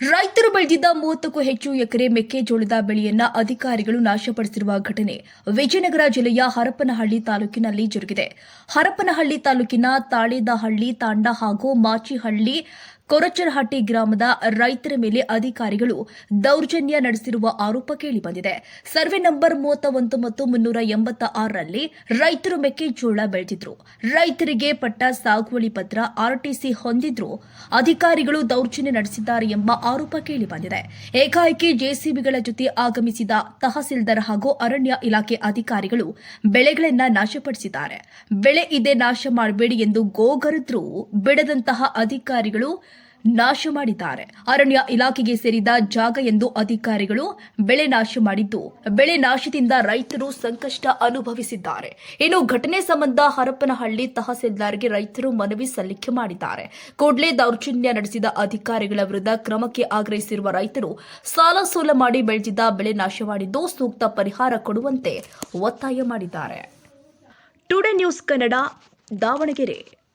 ರೈತರು ಬೆಳೆದಿದ್ದ ಮೂವತ್ತಕ್ಕೂ ಹೆಚ್ಚು ಎಕರೆ ಮೆಕ್ಕೆಜೋಳದ ಬೆಳೆಯನ್ನ ಅಧಿಕಾರಿಗಳು ನಾಶಪಡಿಸಿರುವ ಘಟನೆ ವಿಜಯನಗರ ಜಿಲ್ಲೆಯ ಹರಪನಹಳ್ಳಿ ತಾಲೂಕಿನಲ್ಲಿ ಜರುಗಿದೆ. ಹರಪನಹಳ್ಳಿ ತಾಲೂಕಿನ ತಾಳೇದಹಳ್ಳಿ ತಾಂಡ ಹಾಗೂ ಮಾಚಿಹಳ್ಳಿ ಕೊರಚರಹಟ್ಟಿ ಗ್ರಾಮದ ರೈತರ ಮೇಲೆ ಅಧಿಕಾರಿಗಳು ದೌರ್ಜನ್ಯ ನಡೆಸಿರುವ ಆರೋಪ ಕೇಳಿಬಂದಿದೆ ಸರ್ವೆ ನಂಬರ್ ಮೂವತ್ತ ಒಂದು ಮತ್ತು ಮುನ್ನೂರ ಎಂಬತ್ತ ಆರರಲ್ಲಿ ರೈತರು ಮೆಕ್ಕೆಜೋಳ ಬೆಳೆದಿದ್ರು. ರೈತರಿಗೆ ಪಟ್ಟ ಸಾಗುವಳಿ ಪತ್ರ ಆರ್ಟಿಸಿ ಹೊಂದಿದ್ರು. ಅಧಿಕಾರಿಗಳು ದೌರ್ಜನ್ಯ ನಡೆಸಿದ್ದಾರೆ ಎಂಬ ಆರೋಪ ಕೇಳಿಬಂದಿದೆ ಏಕಾಏಕಿ ಜೆಸಿಬಿಗಳ ಜೊತೆ ಆಗಮಿಸಿದ ತಹಸೀಲ್ದಾರ್ ಹಾಗೂ ಅರಣ್ಯ ಇಲಾಖೆ ಅಧಿಕಾರಿಗಳು ಬೆಳೆಗಳನ್ನ ನಾಶಪಡಿಸಿದ್ದಾರೆ. ಬೆಳೆ ಇದೆ ನಾಶ ಮಾಡಬೇಡಿ ಎಂದು ಗೋಗರೆದ್ರೂ. ಬಿಡದಂತಹ ಅಧಿಕಾರಿಗಳು ನಾಶ ಮಾಡಿದ್ದಾರೆ. ಅರಣ್ಯ ಇಲಾಖೆಗೆ ಸೇರಿದ ಜಾಗ ಎಂದು ಅಧಿಕಾರಿಗಳು ಬೆಳೆ ನಾಶ ಮಾಡಿದ್ದು, ಬೆಳೆ ನಾಶದಿಂದ ರೈತರು ಸಂಕಷ್ಟ ಅನುಭವಿಸಿದ್ದಾರೆ. ಇನ್ನು ಘಟನೆ ಸಂಬಂಧ ಹರಪನಹಳ್ಳಿ ತಹಸೀಲ್ದಾರ್ಗೆ ರೈತರು ಮನವಿ ಸಲ್ಲಿಕೆ ಮಾಡಿದ್ದಾರೆ. ಕೂಡಲೇ ದೌರ್ಜನ್ಯ ನಡೆಸಿದ ಅಧಿಕಾರಿಗಳ ವಿರುದ್ಧ ಕ್ರಮಕ್ಕೆ ಆಗ್ರಹಿಸಿರುವ ರೈತರು ಸಾಲ ಸೋಲ ಮಾಡಿ ಬೆಳೆದಿದ್ದ ಬೆಳೆ ನಾಶ ಮಾಡಿದ್ದು ಸೂಕ್ತ ಪರಿಹಾರ ಕೊಡುವಂತೆ ಒತ್ತಾಯ ಮಾಡಿದ್ದಾರೆ. Today news Kannada, Davanagere.